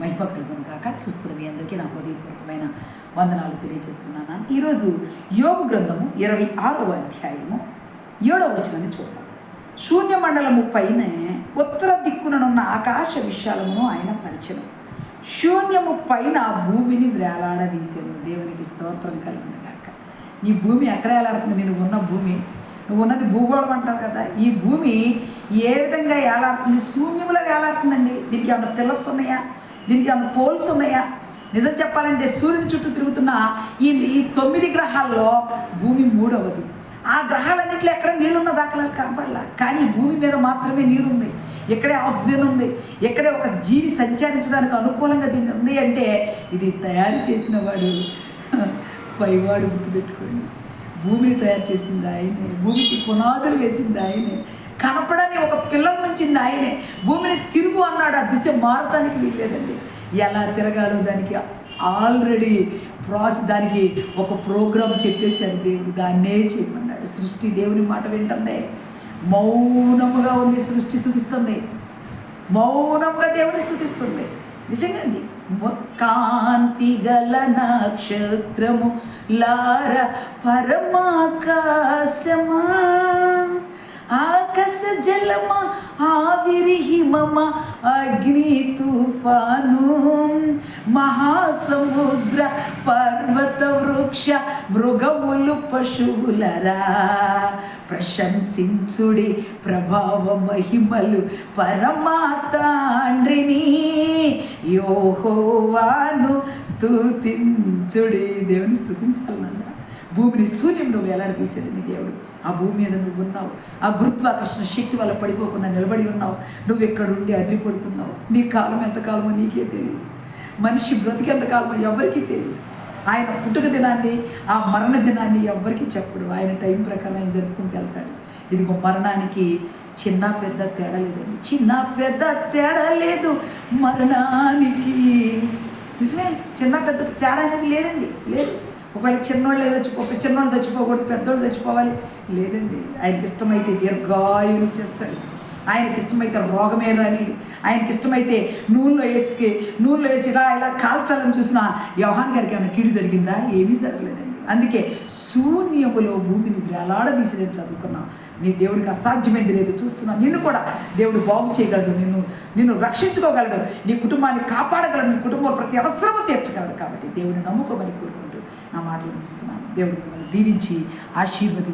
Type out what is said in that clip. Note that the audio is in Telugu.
మహిమ కలుగును కాక చూస్తున్న మీ అందరికీ నా హృదయపూర్వకమైన వందనాలు తెలియజేస్తున్నాను. ఈరోజు యోగు గ్రంథము ఇరవై ఆరవ అధ్యాయము ఏడవ వచనాన్ని చూద్దాం. శూన్యమండలము పైన ఉత్తర దిక్కుననున్న ఆకాశ విశాలమును ఆయన పరిచయం. శూన్యము పైన భూమిని వేలాడదీసాను. దేవునికి స్తోత్రం కలుగును కాక నీ భూమి ఎక్కడ వేలాడుతుంది? నేను ఉన్న భూమి. నువ్వు ఉన్నది భూగోళం అంటావు కదా. ఈ భూమి ఏ విధంగా వేలాడుతుంది? శూన్యములో వేలాడుతుందండి. దీనికి ఏమైనా పిల్లర్స్ ఉన్నాయా? దీనికి ఏమైనా పోల్స్ ఉన్నాయా? నిజం చెప్పాలంటే సూర్యుని చుట్టూ తిరుగుతున్న ఈ ఈ తొమ్మిది గ్రహాల్లో భూమి మూడవది. ఆ గ్రహాలన్నింటిలో ఎక్కడ నీళ్ళున్న దాఖలాలు కనపడలా? కానీ భూమి మీద మాత్రమే నీరుంది. ఎక్కడే ఆక్సిజన్ ఉంది. ఎక్కడే ఒక జీవి సంచరించడానికి అనుకూలంగా దీన్ని ఉంది అంటే ఇది తయారు చేసిన వాడు. పైవాడు గుర్తుపెట్టుకోండి. భూమిని తయారు చేసింది ఆయనే. భూమికి పునాదులు వేసింది ఆయనే. కనపడని ఒక పిల్లల నుంచింది ఆయనే. భూమిని తిరుగు అన్నాడు. ఆ దిశ మారటానికి వీల్లేదండి. ఎలా తిరగాలో దానికి ఆల్రెడీ ప్రాసెస్ దానికి ఒక ప్రోగ్రాం చెప్పేశారు దేవుడు. దాన్నే చేయమన్నాడు. సృష్టి దేవుని మాట వింటుంది. మౌనముగా ఉంది. సృష్టి సుఖిస్తుంది మౌనంగా దేవుని స్థుతిస్తుంది. నిజంగా అండి. కాంతి గల నక్షత్రము లార పరమాకాశమా? ఆకాశ జలమ ఆవిరి హిమమ అగ్ని తుఫాను. మహాసముద్ర పర్వత వృక్ష మృగములు పశువులరా. ప్రశంసించుడి ప్రభావ మహిమలు పరమాతాండ్రిని యోహోవాను స్తుతించుడి. దేవుని స్థుతించాలన్నా భూమిని శూన్యంలో వేలాడదీసేది నీ దేవుడు. ఆ భూమి మీద నువ్వు ఉన్నావు. ఆ గురుత్వాకర్షణ శక్తి వల్ల పడిపోకుండా నిలబడి ఉన్నావు. నువ్వు ఎక్కడుండి అదిరిపడుతున్నావు? నీ కాలం ఎంతకాలమో నీకే తెలియదు మనిషి బ్రతికెంత కాలమో ఎవరికీ తెలియదు ఆయన పుట్టుక దినాన్ని ఆ మరణ దినాన్ని ఎవ్వరికి చెప్పడు. ఆయన టైం ప్రకారం ఆయన జరుపుకుంటూ వెళ్తాడు. ఇదిగో మరణానికి చిన్న పెద్ద తేడా లేదండి చిన్న పెద్ద తేడా లేదు. మరణానికి. నిజమే? చిన్న పెద్ద తేడా అనేది లేదండి. లేదు. ఒకవేళ చిన్నోళ్ళు ఏదో చచ్చిపో చిన్నోళ్ళు చచ్చిపోకూడదు పెద్దోళ్ళు చచ్చిపోవాలి. లేదండి ఆయనకి ఇష్టమైతే దీర్ఘాయువులు ఇచ్చేస్తాడు. ఆయనకి ఇష్టమైతే రోగమే అని ఆయనకి ఇష్టమైతే నూనెలో వేసి నూనెలో వేసి ఇలా ఇలా కాల్చాలని చూసిన వ్యవహాన్ గారికి ఏమైనా కీడు జరిగిందా? ఏమీ జరగలేదండి. అందుకే శూన్యములో భూమిని వేలాడదీసి నేను చదువుకున్నా. నీ దేవుడికి అసాధ్యమైంది లేదు. చూస్తున్నా నిన్ను కూడా దేవుడు బాగు చేయగలడు నిన్ను నిన్ను రక్షించుకోగలడు నీ కుటుంబాన్ని కాపాడగలడు నీ కుటుంబం ప్రతి అవసరము తీర్చగలడు కాబట్టి దేవుని నమ్ముకోమని కోరుకుంటూ నా మాటలు ముగిస్తున్నాను. దేవుడు మిమ్మల్ని దీవించి ఆశీర్వదించి